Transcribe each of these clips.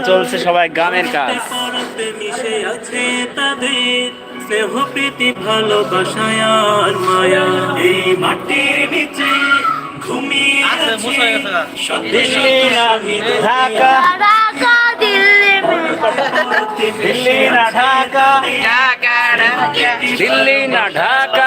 চলছে সবাই গানের কাজ। পরতে মিশে আছে তাদের স্নেহ প্রীতি ভালোবাসায় মায়া। এই মাটির নিচে ঘুমিয়ে না ঢাকা। ঢাকা দিল্লি। না ঢাকা। দিল্লি না ঢাকা।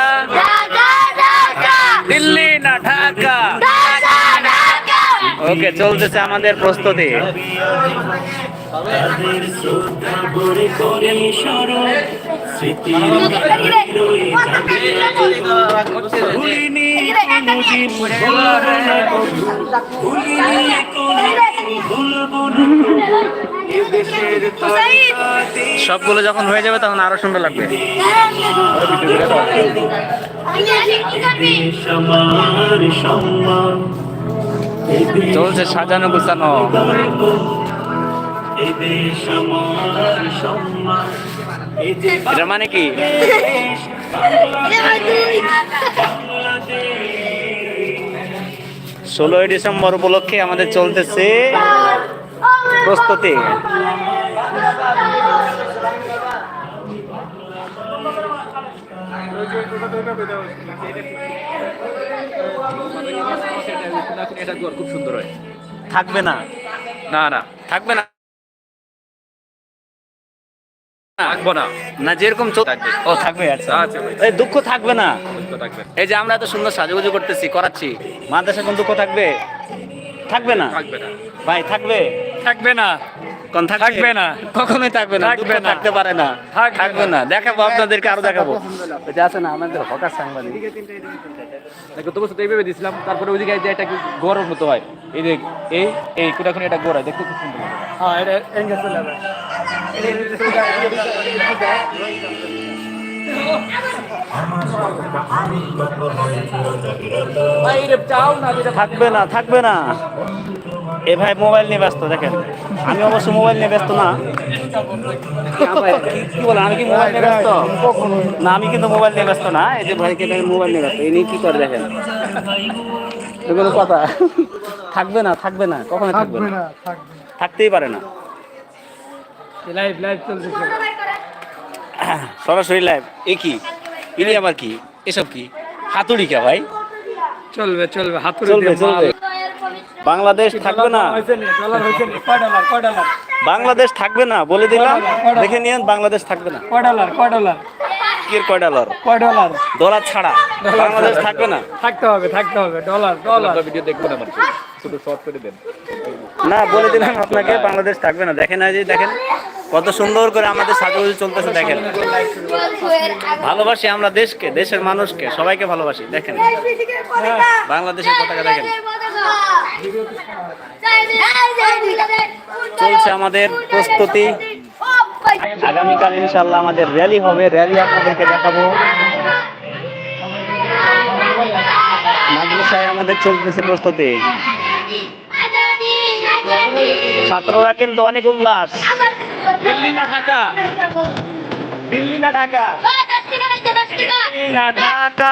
কভু। এ দেশের তারকাতে সবগুলো যখন হয়ে যাবে তখন আরও সুন্দর লাগবে সম্মান চলছে সাজানো গুছানো। এটা মানে কি? ষোলোই ডিসেম্বর উপলক্ষে আমাদের চলতেছে প্রস্তুতি। খুব সুন্দর হয় থাকবে না। না না। থাকবে না। থাকব না। না যেরকম থাকবে। ও থাকবে আচ্ছা। আচ্ছা এই দুঃখ থাকবে না। থাকবে। এই যে আমরা এত সুন্দর সাজুগুজু করতেছি করাচ্ছি। মাদ্রাসা কোন দুঃখ থাকবে? থাকবে না। থাকবে না। ভাই থাকবে। থাকবে না। থাকবে? না। কখনোই থাকবে না থাকবে দুঃখ না। থাকতে পারে না। থাকবে থাকবে না। দেখাবো আপনাদেরকে আরও দেখাবো। যে আছে না আমাদের হকার সাংবাদিক। দেখো তো বছর তো এইভাবে দিছিলাম তারপরে ওইদিকে যে এটা কি গরম মতো হয় এই যে এই এই কোটাখুনি এটা গোড়া দেখতে খুব সুন্দর হ্যাঁ এটা এঙ্গেজ থাকবে না থাকবে না। এ ভাই মোবাইল নিয়ে ব্যস্ত দেখেন। আমি অবশ্য মোবাইল নিয়ে ব্যস্ত না। কি- বলেন আমি কি মোবাইল নিয়ে ব্যস্ত? না আমি কিন্তু মোবাইল নিয়ে ব্যস্ত না। এই যে ভাইকে মোবাইল নিয়ে ব্যস্ত। ইনি কি করে দেখেন? এগুলো কথা। থাকবে না থাকবে না। কখনো থাকবে না। থাকতেই পারে না। লাইভ লাইভ চলতেছে সরাসরি লাইভ এ কি? ইনি আবার কি? এসব কি? হাতুড়ি কে ভাই? চলবে চলবে হাতুড়ি চলবে চলবে। বাংলাদেশ থাকবে না? বাংলাদেশ থাকবে না বলে দিলাম। দেখে নিয়েন বাংলাদেশ থাকবে না। কয় ডলার কয় ডলার কি কয় ডলার কয় ডলার ডলার ছাড়া। বাংলাদেশ থাকবে না। থাকতে হবে থাকতে হবে। ডলার ডলার ভিডিও দেখব না শুধু শর্ট করে দেন। না বলে দিলাম আপনাকে বাংলাদেশ থাকবে না। দেখেন না যে দেখেন কত সুন্দর করে আমাদের সাজুগুজু চলতেছে দেখেন। ভালোবাসি আমরা দেশকে দেশের মানুষকে সবাইকে ভালোবাসি দেখেন। বাংলাদেশের পতাকা দেখেন। চলছে আমাদের প্রস্তুতি। আগামীকাল ইনশাল্লাহ আমাদের র্যালি হবে। র্যালি আপনাদেরকে দেখাবো। মাদ্রাসায় আমাদের চলতেছে প্রস্তুতি। ছাত্ররা কিন্তু অনেক উল্লাস। দিল্লি না ঢাকা? দিল্লি না ঢাকা? না ঢাকা।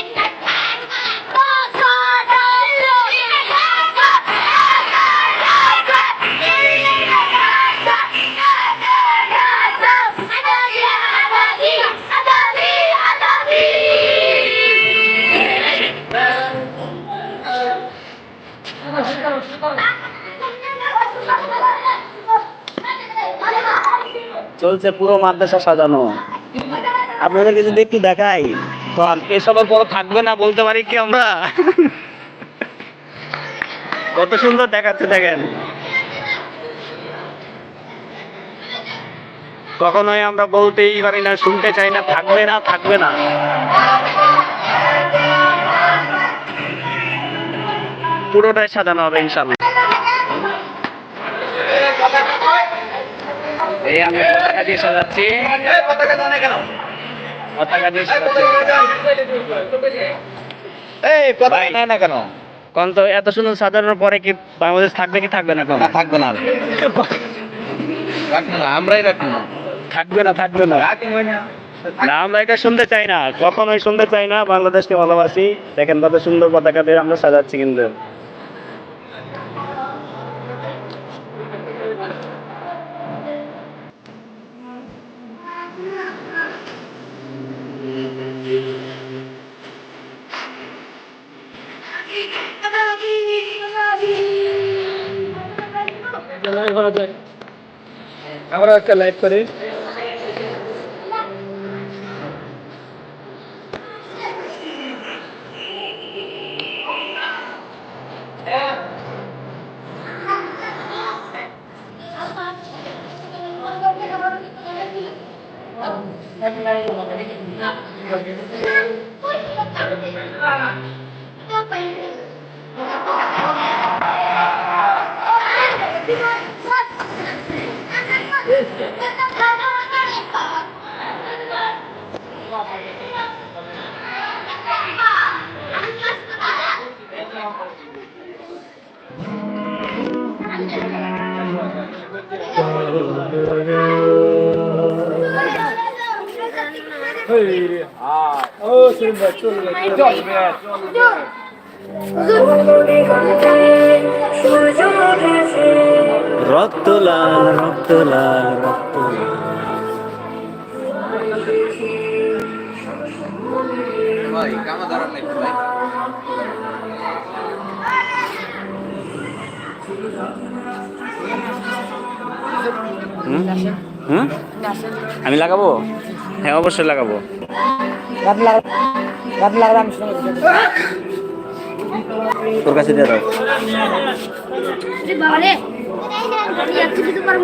চলছে পুরো মাদ্রাসা সাজানো। আপনাদেরকে যদি একটু দেখাই। তো এসবের পর থাকবে না বলতে পারি কি আমরা? কত সুন্দর দেখাচ্ছে দেখেন। কখনোই আমরা বলতেই পারি না, শুনতে চাই না, থাকবে না থাকবে না। পুরোটাই সাজানো হবে ইনশাল্লাহ এই আমি পতাকা দিয়ে সাজাচ্ছি। পতাকা দিয়ে এই কথা নেয় না কেন? কোন তো এত সুন্দর সাজানোর পরে কি বাংলাদেশ থাকবে কি থাকবে না কোন? থাকবে না না আমরাই রাখব না। থাকবে না থাকবে না। না আমরা এটা শুনতে চাই না। কখনোই শুনতে চাই না বাংলাদেশকে ভালোবাসি। দেখেন কত সুন্দর পতাকা দিয়ে আমরা সাজাচ্ছি কিন্তু। আমরা একটা লাইভ করি রক্ত লাল রক্ত লাল রক্ত ভাই কামা দাঁড়ান নাই ভাই। হুম? আমি লাগাবো? হ্যাঁ অবশ্যই লাগাবো। তোর কাছে দিয়ে দাও। বাবা রে একটু দিতে পারব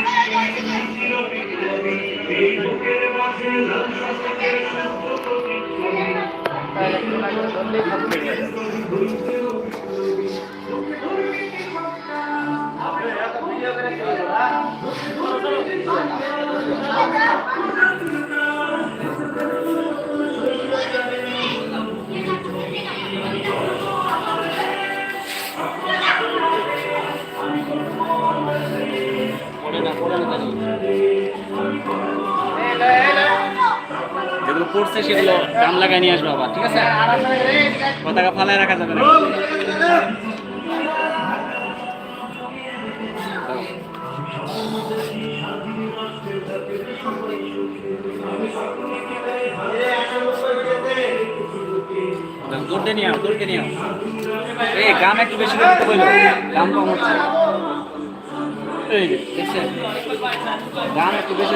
করি কি কি কি যেগুলো পড়ছে সেগুলো দাম লাগাই নিয়ে আসব আবার, ঠিক আছে? পতাকা ফালায় রাখা যাবে না। দৌড়তে নিয়ে এই গাম একটু বেশি গাম গাম একটু বেশি